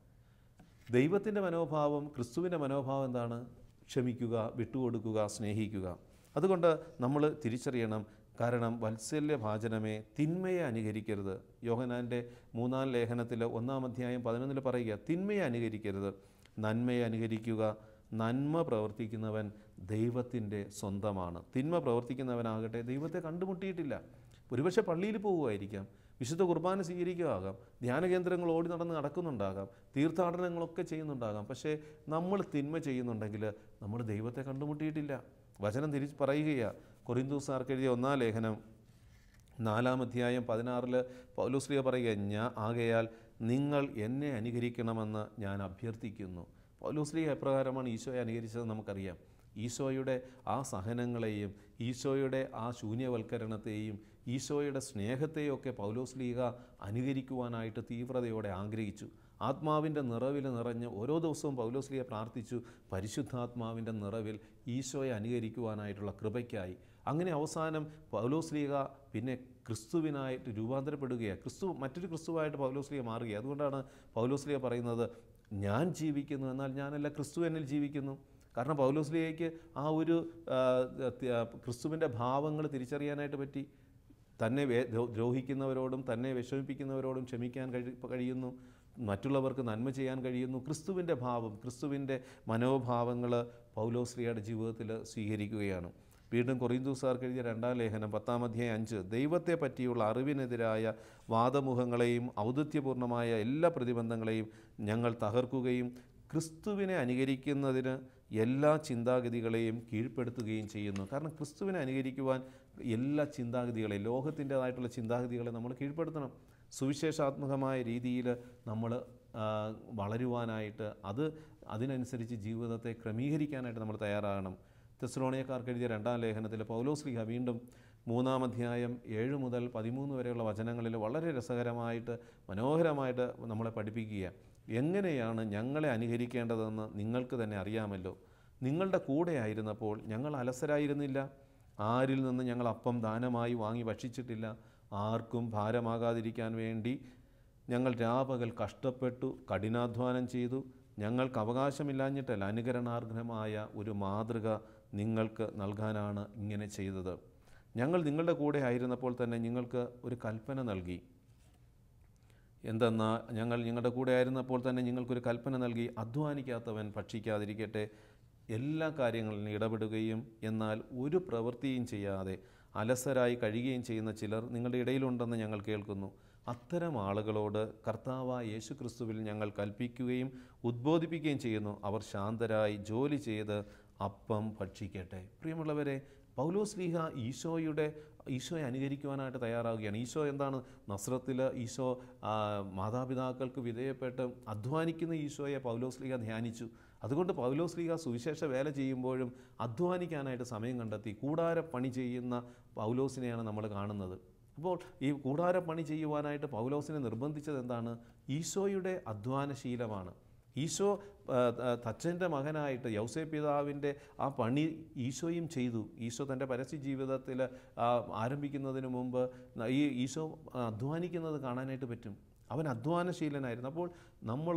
ദൈവത്തിന്റെ മനോഭാവം ക്രിസ്തുവിന്റെ മനോഭാവം എന്താണ്? ക്ഷമിക്കുക വിട്ടുകൊടുക്കുക സ്നേഹിക്കുക. അതുകൊണ്ട് നമ്മൾ തിരിച്ചറിയണം. കാരണം വത്സല്യ ഭാചനമേ തിന്മയെ അനുകരിക്കരുത്. യോഹനാന്റെ മൂന്നാം ലേഖനത്തിൽ ഒന്നാം അധ്യായം പതിനൊന്നിൽ പറയുക തിന്മയെ അനുകരിക്കരുത്. നന്മയെ അനുകരിക്കുക. നന്മ പ്രവർത്തിക്കുന്നവൻ ദൈവത്തിന്റെ സ്വന്തമാണ്. തിന്മ പ്രവർത്തിക്കുന്നവനാകട്ടെ ദൈവത്തെ കണ്ടുമുട്ടിയിട്ടില്ല. ഒരുപക്ഷെ പള്ളിയിൽ പോകുമായിരിക്കാം. വിശുദ്ധ കുർബാന സ്വീകരിക്കുകയാകാം ധ്യാനകേന്ദ്രങ്ങൾ ഓടി നടന്ന് നടക്കുന്നുണ്ടാകാം. തീർത്ഥാടനങ്ങളൊക്കെ ചെയ്യുന്നുണ്ടാകാം. പക്ഷേ നമ്മൾ തിന്മ ചെയ്യുന്നുണ്ടെങ്കിൽ നമ്മൾ ദൈവത്തെ കണ്ടുമുട്ടിയിട്ടില്ല. വചനം തിരിച്ച് പറയുകയാണ് കൊറിന്തൂസാർക്ക് എഴുതിയ ഒന്നാം ലേഖനം നാലാം അധ്യായം പതിനാറിൽ പൗലോസ്ലിയ പറയുക ഞാൻ ആകയാൽ നിങ്ങൾ എന്നെ അനുകരിക്കണമെന്ന് ഞാൻ അഭ്യർത്ഥിക്കുന്നു. പൗലോസ്ലിയ എപ്രകാരമാണ് ഈശോയെ അനുകരിച്ചത് നമുക്കറിയാം. ഈശോയുടെ ആ സഹനങ്ങളെയും ഈശോയുടെ ആ ശൂന്യവൽക്കരണത്തെയും ഈശോയുടെ സ്നേഹത്തെയൊക്കെ പൗലോസ്ലീഹ അനുകരിക്കുവാനായിട്ട് തീവ്രതയോടെ ആഗ്രഹിച്ചു. ആത്മാവിന്റെ നിറവിൽ നിറഞ്ഞ് ഓരോ ദിവസവും പൗലോസ്ലിയെ പ്രാർത്ഥിച്ചു പരിശുദ്ധാത്മാവിന്റെ നിറവിൽ ഈശോയെ അനുകരിക്കുവാനായിട്ടുള്ള കൃപയ്ക്കായി. അങ്ങനെ അവസാനം പൗലോസ്ലീഹ പിന്നെ ക്രിസ്തുവിനായിട്ട് രൂപാന്തരപ്പെടുകയാണ് ക്രിസ്തു മറ്റൊരു ക്രിസ്തുവായിട്ട് പൗലോസ്ലിയ മാറുകയാണ് അതുകൊണ്ടാണ് പൗലോസ്ലിയ പറയുന്നത് ഞാൻ ജീവിക്കുന്നു എന്നാൽ ഞാനല്ല ക്രിസ്തു എന്നിൽ ജീവിക്കുന്നു. കാരണം പൗലോസ്ലിയയ്ക്ക് ആ ഒരു ക്രിസ്തുവിന്റെ ഭാവങ്ങൾ തിരിച്ചറിയാനായിട്ട് പറ്റി. തന്നെ ദ്രോഹിക്കുന്നവരോടും തന്നെ വിഷമിപ്പിക്കുന്നവരോടും ക്ഷമിക്കാൻ കഴി കഴിയുന്നു. മറ്റുള്ളവർക്ക് നന്മ ചെയ്യാൻ കഴിയുന്നു. ക്രിസ്തുവിന്റെ ഭാവം ക്രിസ്തുവിന്റെ മനോഭാവങ്ങൾ പൗലോസ്ലിയുടെ ജീവിതത്തിൽ സ്വീകരിക്കുകയാണ്. വീണ്ടും കൊറിന്തൂസാർക്ക് എഴുതിയ രണ്ടാം ലേഖനം പത്താം അധ്യായം അഞ്ച്. ദൈവത്തെ പറ്റിയുള്ള അറിവിനെതിരായ വാദമുഖങ്ങളെയും ഔദിത്യപൂർണമായ എല്ലാ പ്രതിബന്ധങ്ങളെയും ഞങ്ങൾ തകർക്കുകയും ക്രിസ്തുവിനെ അനുകരിക്കുന്നതിന് എല്ലാ ചിന്താഗതികളെയും കീഴ്പ്പെടുത്തുകയും ചെയ്യുന്നു. കാരണം ക്രിസ്തുവിനെ അനുകരിക്കുവാൻ എല്ലാ ചിന്താഗതികളെയും ലോകത്തിന്റേതായിട്ടുള്ള ചിന്താഗതികളെ നമ്മൾ കീഴ്പ്പെടുത്തണം. സുവിശേഷാത്മകമായ രീതിയിൽ നമ്മൾ വളരുവാനായിട്ട് അത് അതിനനുസരിച്ച് ജീവിതത്തെ ക്രമീകരിക്കാനായിട്ട് നമ്മൾ തയ്യാറാകണം. തെസ്ലോണിയക്കാർക്ക് എഴുതിയ രണ്ടാം ലേഖനത്തിൽ പൗലോസ്ലിഹ വീണ്ടും മൂന്നാം അധ്യായം ഏഴ് മുതൽ പതിമൂന്ന് വരെയുള്ള വചനങ്ങളിൽ വളരെ രസകരമായിട്ട് മനോഹരമായിട്ട് നമ്മളെ പഠിപ്പിക്കുക എങ്ങനെയാണ് ഞങ്ങളെ അനുകരിക്കേണ്ടതെന്ന് നിങ്ങൾക്ക് തന്നെ അറിയാമല്ലോ. നിങ്ങളുടെ കൂടെ ആയിരുന്നപ്പോൾ ഞങ്ങൾ അലസരായിരുന്നില്ല. ആരിൽ നിന്ന് ഞങ്ങൾ അപ്പം ദാനമായി വാങ്ങി ഭക്ഷിച്ചിട്ടില്ല. ആർക്കും ഭാരമാകാതിരിക്കാൻ വേണ്ടി ഞങ്ങൾ രാപകൽ കഷ്ടപ്പെട്ടു കഠിനാധ്വാനം ചെയ്തു. ഞങ്ങൾക്ക് അവകാശമില്ലാഞ്ഞിട്ടല്ല അനുകരണാർഹമായ ഒരു മാതൃക നിങ്ങൾക്ക് നൽകാനാണ് ഇങ്ങനെ ചെയ്തത്. ഞങ്ങൾ നിങ്ങളുടെ കൂടെ ആയിരുന്നപ്പോൾ തന്നെ നിങ്ങൾക്ക് ഒരു കൽപ്പന നൽകി. എന്തെന്നാൽ ഞങ്ങൾ നിങ്ങളുടെ കൂടെ ആയിരുന്നപ്പോൾ തന്നെ നിങ്ങൾക്കൊരു കൽപ്പന നൽകി അധ്വാനിക്കാത്തവൻ ഭക്ഷിക്കാതിരിക്കട്ടെ. എല്ലാ കാര്യങ്ങളിലും ഇടപെടുകയും എന്നാൽ ഒരു പ്രവൃത്തിയും ചെയ്യാതെ അലസരായി കഴിയുകയും ചെയ്യുന്ന ചിലർ നിങ്ങളുടെ ഇടയിലുണ്ടെന്ന് ഞങ്ങൾ കേൾക്കുന്നു. അത്തരം ആളുകളോട് കർത്താവായ യേശു ക്രിസ്തുവിൽ ഞങ്ങൾ കൽപ്പിക്കുകയും ഉദ്ബോധിപ്പിക്കുകയും ചെയ്യുന്നു. അവർ ശാന്തരായി ജോലി ചെയ്ത് അപ്പം ഭക്ഷിക്കട്ടെ. പ്രിയമുള്ളവരെ പൗലോസ് ലീഹ ഈശോയുടെ ഈശോയെ അനുകരിക്കുവാനായിട്ട് തയ്യാറാവുകയാണ്. ഈശോ എന്താണ്? നസ്രത്തിൽ ഈശോ മാതാപിതാക്കൾക്ക് വിധേയപ്പെട്ട് അധ്വാനിക്കുന്ന ഈശോയെ പൗലോസ് ലീഹ ധ്യാനിച്ചു. അതുകൊണ്ട് പൗലോസ് ലീഹ സുവിശേഷ വേല ചെയ്യുമ്പോഴും അധ്വാനിക്കാനായിട്ട് സമയം കണ്ടെത്തി. കൂടാര പണി ചെയ്യുന്ന പൗലോസിനെയാണ് നമ്മൾ കാണുന്നത്. അപ്പോൾ ഈ കൂടാര പണി ചെയ്യുവാനായിട്ട് പൗലോസിനെ നിർബന്ധിച്ചത് എന്താണ്? ഈശോയുടെ അധ്വാനശീലമാണ്. ഈശോ തച്ചന്റെ മകനായിട്ട് യൗസേ പിതാവിന്റെ ആ പണി ഈശോയും ചെയ്തു. ഈശോ തന്റെ പരസ്യ ജീവിതത്തിൽ ആരംഭിക്കുന്നതിന് മുമ്പ് ഈ ഈശോ അധ്വാനിക്കുന്നത് കാണാനായിട്ട് പറ്റും. അവൻ അധ്വാനശീലനായിരുന്നു. അപ്പോൾ നമ്മൾ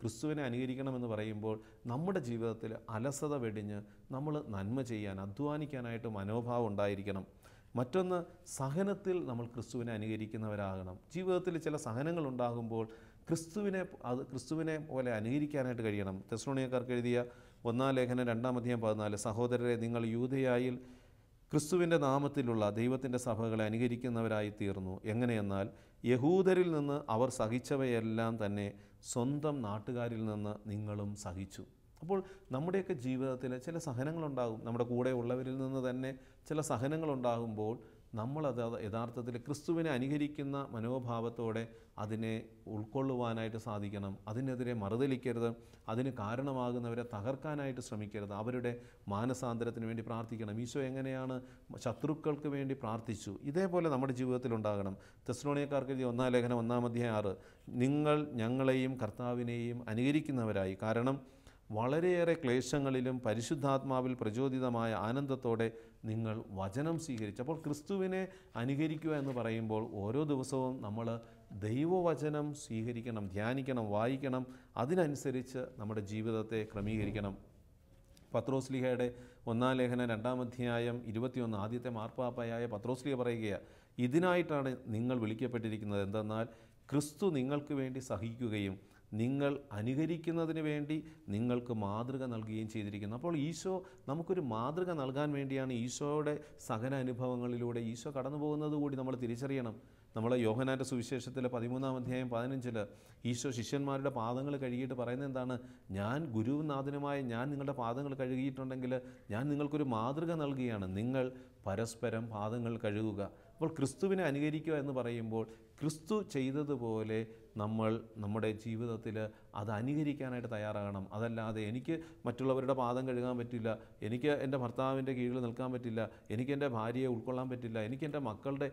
ക്രിസ്തുവിനെ അനുകരിക്കണമെന്ന് പറയുമ്പോൾ നമ്മുടെ ജീവിതത്തിൽ അലസത വെടിഞ്ഞ് നമ്മൾ നന്മ ചെയ്യാൻ അധ്വാനിക്കാനായിട്ട് മനോഭാവം ഉണ്ടായിരിക്കണം. മറ്റൊന്ന് സഹനത്തിൽ നമ്മൾ ക്രിസ്തുവിനെ അനുകരിക്കുന്നവരാകണം. ജീവിതത്തിൽ ചില സഹനങ്ങൾ ഉണ്ടാകുമ്പോൾ ക്രിസ്തുവിനെ അത് ക്രിസ്തുവിനെ പോലെ അനുകരിക്കാനായിട്ട് കഴിയണം. തെസ്ലോണിയക്കാർക്ക് എഴുതിയ ഒന്നാം ലേഖനം രണ്ടാം അധ്യായം പതിനാല് സഹോദരരെ നിങ്ങൾ യൂതയായിൽ ക്രിസ്തുവിന്റെ നാമത്തിലുള്ള ദൈവത്തിന്റെ സഭകളെ അനുകരിക്കുന്നവരായി തീർന്നു എങ്ങനെയെന്നാൽ യഹൂദരിൽ നിന്ന് അവർ സഹിച്ചവയെല്ലാം തന്നെ സ്വന്തം നാട്ടുകാരിൽ നിന്ന് നിങ്ങളും സഹിച്ചു. അപ്പോൾ നമ്മുടെയൊക്കെ ജീവിതത്തിൽ ചില സഹനങ്ങളുണ്ടാകും. നമ്മുടെ കൂടെ ഉള്ളവരിൽ നിന്ന് തന്നെ ചില സഹനങ്ങളുണ്ടാകുമ്പോൾ നമ്മളത് യഥാർത്ഥത്തിൽ ക്രിസ്തുവിനെ അനുകരിക്കുന്ന മനോഭാവത്തോടെ അതിനെ ഉൾക്കൊള്ളുവാനായിട്ട് സാധിക്കണം. അതിനെതിരെ മറുതലിക്കരുത്. അതിന് കാരണമാകുന്നവരെ തകർക്കാനായിട്ട് ശ്രമിക്കരുത്. അവരുടെ മാനസാന്തരത്തിന് വേണ്ടി പ്രാർത്ഥിക്കണം. ഈശോ എങ്ങനെയാണ് ശത്രുക്കൾക്ക് വേണ്ടി പ്രാർത്ഥിച്ചു? ഇതേപോലെ നമ്മുടെ ജീവിതത്തിൽ ഉണ്ടാകണം. തെസ്ലോണിയക്കാർക്ക് എഴുതിയ ഒന്നാം ലേഖനം ഒന്നാം അധ്യായം ആറ്. നിങ്ങൾ ഞങ്ങളെയും കർത്താവിനെയും അനുകരിക്കുന്നവരായി. കാരണം വളരെയേറെ ക്ലേശങ്ങളിലും പരിശുദ്ധാത്മാവിൽ പ്രചോദിതമായ ആനന്ദത്തോടെ നിങ്ങൾ വചനം സ്വീകരിച്ചപ്പോൾ ക്രിസ്തുവിനെ അനുകരിക്കുക എന്ന് പറയുമ്പോൾ ഓരോ ദിവസവും നമ്മൾ ദൈവവചനം സ്വീകരിക്കണം ധ്യാനിക്കണം വായിക്കണം. അതിനനുസരിച്ച് നമ്മുടെ ജീവിതത്തെ ക്രമീകരിക്കണം. പത്രോസ്ലിഹയുടെ ഒന്നാം ലേഖനം രണ്ടാം അധ്യായം ഇരുപത്തിയൊന്ന് ആദ്യത്തെ മാർപ്പാപ്പയായ പത്രോസ്ലിഹ പറയുകയാണ് ഇതിനായിട്ടാണ് നിങ്ങൾ വിളിക്കപ്പെട്ടിരിക്കുന്നത്. എന്തെന്നാൽ ക്രിസ്തു നിങ്ങൾക്ക് വേണ്ടി സഹിക്കുകയും നിങ്ങൾ അനുകരിക്കുന്നതിന് വേണ്ടി നിങ്ങൾക്ക് മാതൃക നൽകുകയും ചെയ്തിരിക്കുന്നു. അപ്പോൾ ഈശോ നമുക്കൊരു മാതൃക നൽകാൻ വേണ്ടിയാണ് ഈശോയുടെ സഹന അനുഭവങ്ങളിലൂടെ ഈശോ കടന്നു പോകുന്നത് കൂടി നമ്മൾ തിരിച്ചറിയണം. നമ്മൾ യോഹനാന്റെ സുവിശേഷത്തിലെ പതിമൂന്നാം അധ്യായം പതിനഞ്ചിൽ ഈശോ ശിഷ്യന്മാരുടെ പാദങ്ങൾ കഴുകിയിട്ട് പറയുന്നത് എന്താണ്? ഞാൻ ഗുരുനാഥനുമായ ഞാൻ നിങ്ങളുടെ പാദങ്ങൾ കഴുകിയിട്ടുണ്ടെങ്കിൽ ഞാൻ നിങ്ങൾക്കൊരു മാതൃക നൽകുകയാണ്. നിങ്ങൾ പരസ്പരം പാദങ്ങൾ കഴുകുക. അപ്പോൾ ക്രിസ്തുവിനെ അനുകരിക്കുക എന്ന് പറയുമ്പോൾ ക്രിസ്തു ചെയ്തതുപോലെ നമ്മൾ നമ്മുടെ ജീവിതത്തിൽ അത് അനുകരിക്കാനായിട്ട് തയ്യാറാകണം. അതല്ലാതെ എനിക്ക് മറ്റുള്ളവരുടെ പാദം കഴുകാൻ പറ്റില്ല എനിക്ക് എന്റെ ഭർത്താവിന്റെ കീഴിൽ നിൽക്കാൻ പറ്റില്ല എനിക്ക് എന്റെ ഭാര്യയെ ഉൾക്കൊള്ളാൻ പറ്റില്ല എനിക്ക് എന്റെ മക്കളുടെ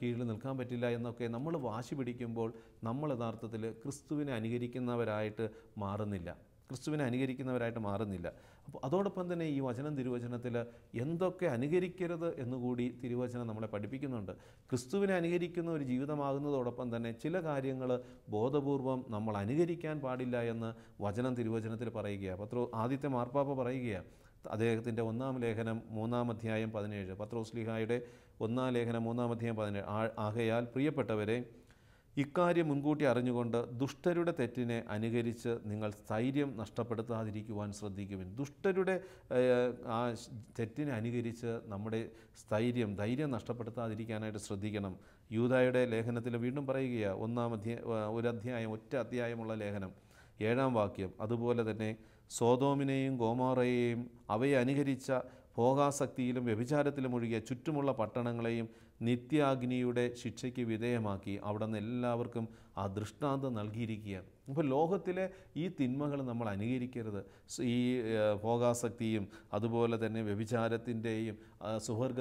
കീഴിൽ നിൽക്കാൻ പറ്റില്ല എന്നൊക്കെ നമ്മൾ വാശി പിടിക്കുമ്പോൾ നമ്മൾ യഥാർത്ഥത്തിൽ ക്രിസ്തുവിനെ അനുകരിക്കുന്നവരായിട്ട് മാറുന്നില്ല. ക്രിസ്തുവിനെ അനുകരിക്കുന്നവരായിട്ട് മാറുന്നില്ല. അപ്പോൾ അതോടൊപ്പം തന്നെ ഈ വചനം തിരുവചനത്തിൽ എന്തൊക്കെ അനുകരിക്കരുത് എന്നുകൂടി തിരുവചനം നമ്മളെ പഠിപ്പിക്കുന്നുണ്ട്. ക്രിസ്തുവിനെ അനുകരിക്കുന്ന ഒരു ജീവിതമാകുന്നതോടൊപ്പം തന്നെ ചില കാര്യങ്ങൾ ബോധപൂർവം നമ്മൾ അനുകരിക്കാൻ പാടില്ല എന്ന് വചനം തിരുവചനത്തിൽ പറയുകയാണ്. പത്രോ ആദ്യത്തെ മാർപ്പാപ്പ പറയുകയാണ്. അദ്ദേഹത്തിന്റെ ഒന്നാം ലേഖനം മൂന്നാം അധ്യായം പതിനേഴ്. പത്രോസ്ലിഹായുടെ ഒന്നാം ലേഖനം മൂന്നാം അധ്യായം പതിനേഴ്. ആകയാൽ പ്രിയപ്പെട്ടവരെ ഇക്കാര്യം മുൻകൂട്ടി അറിഞ്ഞുകൊണ്ട് ദുഷ്ടരുടെ തെറ്റിനെ അനുകരിച്ച് നിങ്ങൾ സ്ഥൈര്യം നഷ്ടപ്പെടുത്താതിരിക്കുവാൻ ശ്രദ്ധിക്കുവിൻ. ദുഷ്ടരുടെ ആ തെറ്റിനെ അനുകരിച്ച് നമ്മുടെ സ്ഥൈര്യം ധൈര്യം നഷ്ടപ്പെടുത്താതിരിക്കാനായിട്ട് ശ്രദ്ധിക്കണം. യൂതായുടെ ലേഖനത്തിൽ വീണ്ടും പറയുകയാണ് ഒന്നാം അധ്യായ ഒരു അധ്യായം ഒറ്റ അധ്യായമുള്ള ലേഖനം ഏഴാം വാക്യം. അതുപോലെ തന്നെ സോതോമിനെയും ഗോമാറയെയും അവയെ അനുകരിച്ച ഭോഗാസക്തിയിലും വ്യഭിചാരത്തിലും ഒഴുകിയ ചുറ്റുമുള്ള പട്ടണങ്ങളെയും നിത്യാഗ്നിയുടെ ശിക്ഷയ്ക്ക് വിധേയമാക്കി അവിടെ നിന്ന് എല്ലാവർക്കും ആ ദൃഷ്ടാന്തം നൽകിയിരിക്കുകയാണ്. അപ്പോൾ ലോകത്തിലെ ഈ തിന്മകൾ നമ്മൾ അനുകരിക്കരുത്. ഈ ഭോഗാസക്തിയും അതുപോലെ തന്നെ വ്യഭിചാരത്തിന്റെയും സുവർഗ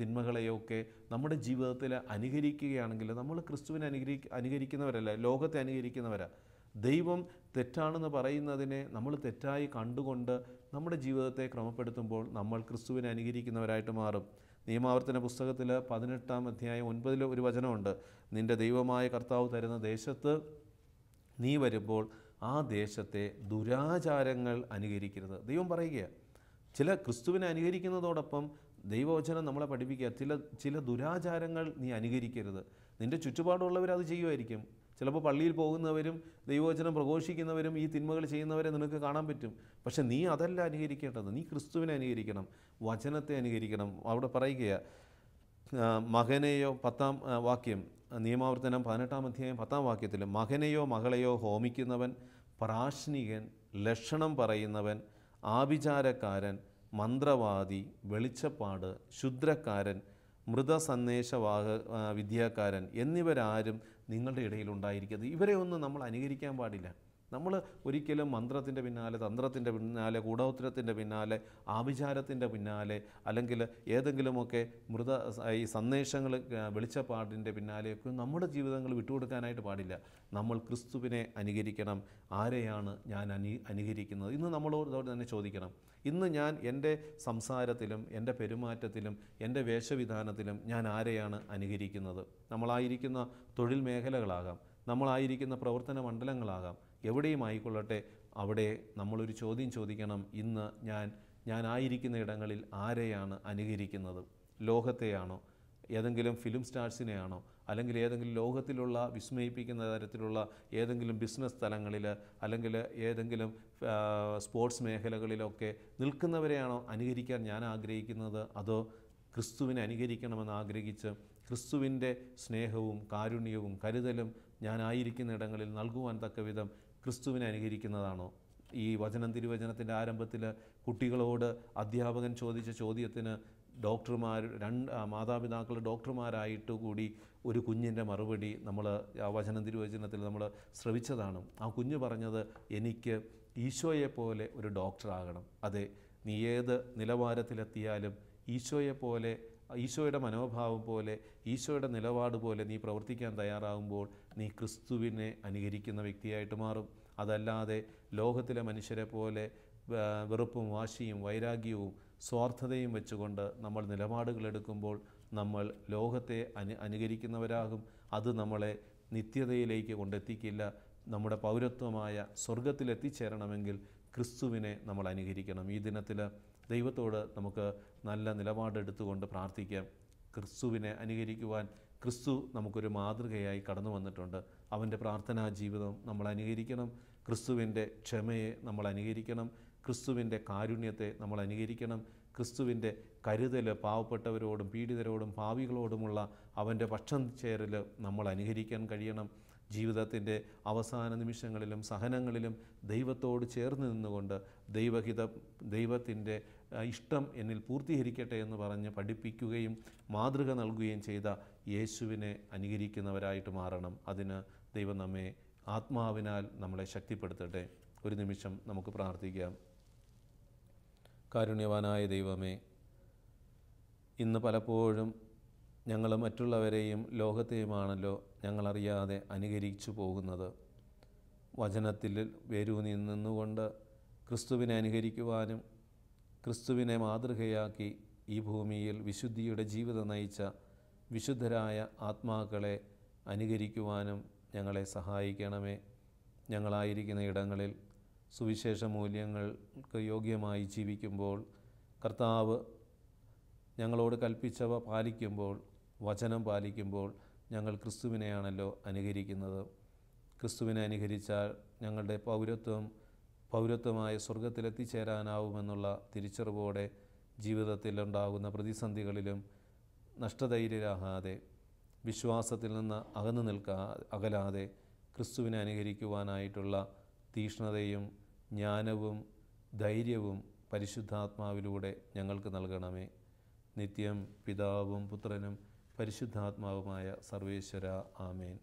തിന്മകളെയൊക്കെ നമ്മുടെ ജീവിതത്തിൽ അനുകരിക്കുകയാണെങ്കിൽ നമ്മൾ ക്രിസ്തുവിനെ അനുകരി അനുകരിക്കുന്നവരല്ല ലോകത്തെ അനുകരിക്കുന്നവരാണ് ദൈവം തെറ്റാണെന്ന് പറയുന്നതിനെ നമ്മൾ തെറ്റായി കണ്ടുകൊണ്ട് നമ്മുടെ ജീവിതത്തെ ക്രമപ്പെടുത്തുമ്പോൾ നമ്മൾ ക്രിസ്തുവിനെ അനുകരിക്കുന്നവരായിട്ട് മാറും. നിയമാവർത്തന പുസ്തകത്തിൽ പതിനെട്ടാം അധ്യായം ഒൻപതിൽ ഒരു വചനമുണ്ട്. നിന്റെ ദൈവമായ കർത്താവ് തരുന്ന ദേശത്ത് നീ വരുമ്പോൾ ആ ദേശത്തെ ദുരാചാരങ്ങൾ അനുകരിക്കരുത്. ദൈവം പറയുക ചില ക്രിസ്തുവിനെ അനുകരിക്കുന്നതോടൊപ്പം ദൈവവചനം നമ്മളെ പഠിപ്പിക്കുക ചില ചില ദുരാചാരങ്ങൾ നീ അനുകരിക്കരുത്. നിന്റെ ചുറ്റുപാടുള്ളവർ അത് ചെയ്യുമായിരിക്കും. ചിലപ്പോൾ പള്ളിയിൽ പോകുന്നവരും ദൈവവചനം പ്രഘോഷിക്കുന്നവരും ഈ തിന്മകൾ ചെയ്യുന്നവരെ നിനക്ക് കാണാൻ പറ്റും. പക്ഷെ നീ അതല്ല അനുകരിക്കേണ്ടത്. നീ ക്രിസ്തുവിനെ അനുകരിക്കണം. വചനത്തെ അനുകരിക്കണം. അവിടെ പറയുകയാണ് മകനെയോ പത്താം വാക്യം നിയമാവർത്തനം പതിനെട്ടാം അധ്യായം പത്താം വാക്യത്തിൽ മകനെയോ മകളെയോ ഹോമിക്കുന്നവൻ പ്രാശ്നികൻ ലക്ഷണം പറയുന്നവൻ ആഭിചാരക്കാരൻ മന്ത്രവാദി വെളിച്ചപ്പാട് ശുദ്രക്കാരൻ മൃതസന്ദേശവാഹ വിദ്യാക്കാരൻ എന്നിവരാരും നിങ്ങളുടെ ഇടയിൽ ഉണ്ടായിരിക്കുന്നത് ഇവരെ ഒന്നും നമ്മൾ അനുകരിക്കാൻ പാടില്ല. നമ്മൾ ഒരിക്കലും മന്ത്രത്തിന്റെ പിന്നാലെ തന്ത്രത്തിന്റെ പിന്നാലെ കൂടോത്തരത്തിന്റെ പിന്നാലെ ആഭിചാരത്തിന്റെ പിന്നാലെ അല്ലെങ്കിൽ ഏതെങ്കിലുമൊക്കെ മൃത ഈ സന്ദേശങ്ങൾ വെളിച്ചപ്പാടിന്റെ പിന്നാലെയൊക്കെ നമ്മുടെ ജീവിതങ്ങൾ വിട്ടുകൊടുക്കാനായിട്ട് പാടില്ല. നമ്മൾ ക്രിസ്തുവിനെ അനുകരിക്കണം. ആരെയാണ് ഞാൻ അനു അനുകരിക്കുന്നത്? ഇന്ന് നമ്മളോട് തന്നെ ചോദിക്കണം. ഇന്ന് ഞാൻ എന്റെ സംസാരത്തിലും എന്റെ പെരുമാറ്റത്തിലും എന്റെ വേഷവിധാനത്തിലും ഞാൻ ആരെയാണ് അനുകരിക്കുന്നത്? നമ്മളായിരിക്കുന്ന തൊഴിൽ മേഖലകളാകാം. നമ്മളായിരിക്കുന്ന പ്രവർത്തന മണ്ഡലങ്ങളാകാം. എവിടെയും ആയിക്കൊള്ളട്ടെ അവിടെ നമ്മളൊരു ചോദ്യം ചോദിക്കണം. ഇന്ന് ഞാൻ ഞാനായിരിക്കുന്ന ഇടങ്ങളിൽ ആരെയാണ് അനുകരിക്കുന്നത്? ലോകത്തെയാണോ? ഏതെങ്കിലും ഫിലിം സ്റ്റാർസിനെയാണോ അല്ലെങ്കിൽ ഏതെങ്കിലും ലോകത്തിലുള്ള വിസ്മയിപ്പിക്കുന്ന തരത്തിലുള്ള ഏതെങ്കിലും ബിസിനസ് സ്ഥലങ്ങളിൽ അല്ലെങ്കിൽ ഏതെങ്കിലും സ്പോർട്സ് മേഖലകളിലൊക്കെ നിൽക്കുന്നവരെയാണോ അനുകരിക്കാൻ ഞാൻ ആഗ്രഹിക്കുന്നത്? അതോ ക്രിസ്തുവിനെ അനുകരിക്കണമെന്ന് ആഗ്രഹിച്ച് ക്രിസ്തുവിന്റെ സ്നേഹവും കാരുണ്യവും കരുതലും ഞാനായിരിക്കുന്ന ഇടങ്ങളിൽ നൽകുവാൻ തക്ക വിധം ക്രിസ്തുവിനെ അനുകരിക്കുന്നതാണോ? ഈ വചനം തിരുവചനത്തിന്റെ ആരംഭത്തിൽ കുട്ടികളോട് അധ്യാപകൻ ചോദിച്ച ചോദ്യത്തിന് ഡോക്ടർമാർ രണ്ട് മാതാപിതാക്കൾ ഡോക്ടർമാരായിട്ട് കൂടി ഒരു കുഞ്ഞിന്റെ മറുപടി നമ്മൾ ആ വചനം തിരുവചനത്തിൽ നമ്മൾ ശ്രവിച്ചതാണ്. ആ കുഞ്ഞ് പറഞ്ഞത് എനിക്ക് ഈശോയെപ്പോലെ പോലെ ഒരു ഡോക്ടറാകണം. അതെ നീ ഏത് നിലവാരത്തിലെത്തിയാലും ഈശോയെപ്പോലെ പോലെ ഈശോയുടെ മനോഭാവം പോലെ ഈശോയുടെ നിലപാട് പോലെ നീ പ്രവർത്തിക്കാൻ തയ്യാറാകുമ്പോൾ നീ ക്രിസ്തുവിനെ അനുകരിക്കുന്ന വ്യക്തിയായിട്ട് മാറും. അതല്ലാതെ ലോകത്തിലെ മനുഷ്യരെ പോലെ വെറുപ്പും വാശിയും വൈരാഗ്യവും സ്വാർത്ഥതയും വെച്ചുകൊണ്ട് നമ്മൾ നിലപാടുകൾ എടുക്കുമ്പോൾ നമ്മൾ ലോകത്തെ അനു അനുകരിക്കുന്നവരാകും. അത് നമ്മളെ നിത്യതയിലേക്ക് കൊണ്ടെത്തിക്കില്ല. നമ്മുടെ പൗരത്വമായ സ്വർഗത്തിലെത്തിച്ചേരണമെങ്കിൽ ക്രിസ്തുവിനെ നമ്മൾ അനുകരിക്കണം. ഈ ദിനത്തിൽ ദൈവത്തോട് നമുക്ക് നല്ല നിലപാടെടുത്തുകൊണ്ട് പ്രാർത്ഥിക്കാം. ക്രിസ്തുവിനെ അനുകരിക്കുവാൻ ക്രിസ്തു നമുക്കൊരു മാതൃകയായി കടന്നു വന്നിട്ടുണ്ട്. അവന്റെ പ്രാർത്ഥനാ ജീവിതം നമ്മൾ അനുകരിക്കണം. ക്രിസ്തുവിന്റെ ക്ഷമയെ നമ്മൾ അനുകരിക്കണം. ക്രിസ്തുവിന്റെ കാരുണ്യത്തെ നമ്മൾ അനുകരിക്കണം. ക്രിസ്തുവിന്റെ കരുതൽ പാവപ്പെട്ടവരോടും പീഡിതരോടും ഭാവികളോടുമുള്ള അവന്റെ പക്ഷം ചേരൽ നമ്മൾ അനുകരിക്കാൻ കഴിയണം. ജീവിതത്തിന്റെ അവസാന നിമിഷങ്ങളിലും സഹനങ്ങളിലും ദൈവത്തോട് ചേർന്ന് നിന്നുകൊണ്ട് ദൈവഹിത ദൈവത്തിന്റെ ഇഷ്ടം എന്നിൽ പൂർത്തീകരിക്കട്ടെ എന്ന് പറഞ്ഞ് പഠിപ്പിക്കുകയും മാതൃക നൽകുകയും ചെയ്ത യേശുവിനെ അനുകരിക്കുന്നവരായിട്ട് മാറണം. അതിന് ദൈവം നമ്മെ ആത്മാവിനാൽ നമ്മളെ ശക്തിപ്പെടുത്തട്ടെ. ഒരു നിമിഷം നമുക്ക് പ്രാർത്ഥിക്കാം. കാരുണ്യവാനായ ദൈവമേ ഇന്ന് പലപ്പോഴും ഞങ്ങൾ മറ്റുള്ളവരെയും ലോകത്തെയുമാണല്ലോ ഞങ്ങളറിയാതെ അനുകരിച്ചു പോകുന്നത്. വചനത്തിൽ വേരൂന്നി നിന്നുകൊണ്ട് ക്രിസ്തുവിനെ അനുകരിക്കുവാനും ക്രിസ്തുവിനെ മാതൃകയാക്കി ഈ ഭൂമിയിൽ വിശുദ്ധിയുടെ ജീവിതം നയിച്ച വിശുദ്ധരായ ആത്മാക്കളെ അനുകരിക്കുവാനും ഞങ്ങളെ സഹായിക്കണമേ. ഞങ്ങളായിരിക്കുന്ന ഇടങ്ങളിൽ സുവിശേഷ മൂല്യങ്ങൾക്ക് യോഗ്യമായി ജീവിക്കുമ്പോൾ കർത്താവ് ഞങ്ങളോട് കൽപ്പിച്ചവ പാലിക്കുമ്പോൾ വചനം പാലിക്കുമ്പോൾ ഞങ്ങൾ ക്രിസ്തുവിനെയാണല്ലോ അനുകരിക്കുന്നത്. ക്രിസ്തുവിനെ അനുകരിച്ചാൽ ഞങ്ങളുടെ പൗരത്വം പൗരത്വമായ സ്വർഗത്തിലെത്തിച്ചേരാനാവുമെന്നുള്ള തിരിച്ചറിവോടെ ജീവിതത്തിലുണ്ടാകുന്ന പ്രതിസന്ധികളിലും നഷ്ടധൈര്യരാകാതെ വിശ്വാസത്തിൽ നിന്ന് അകന്നു നിൽക്കാ അകലാതെ ക്രിസ്തുവിനെ അനുകരിക്കുവാനായിട്ടുള്ള തീഷ്ണതയും ജ്ഞാനവും ധൈര്യവും പരിശുദ്ധാത്മാവിലൂടെ ഞങ്ങൾക്ക് നൽകണമേ. നിത്യം പിതാവും പുത്രനും പരിശുദ്ധാത്മാവുമായ സർവേശ്വര. ആമേൻ.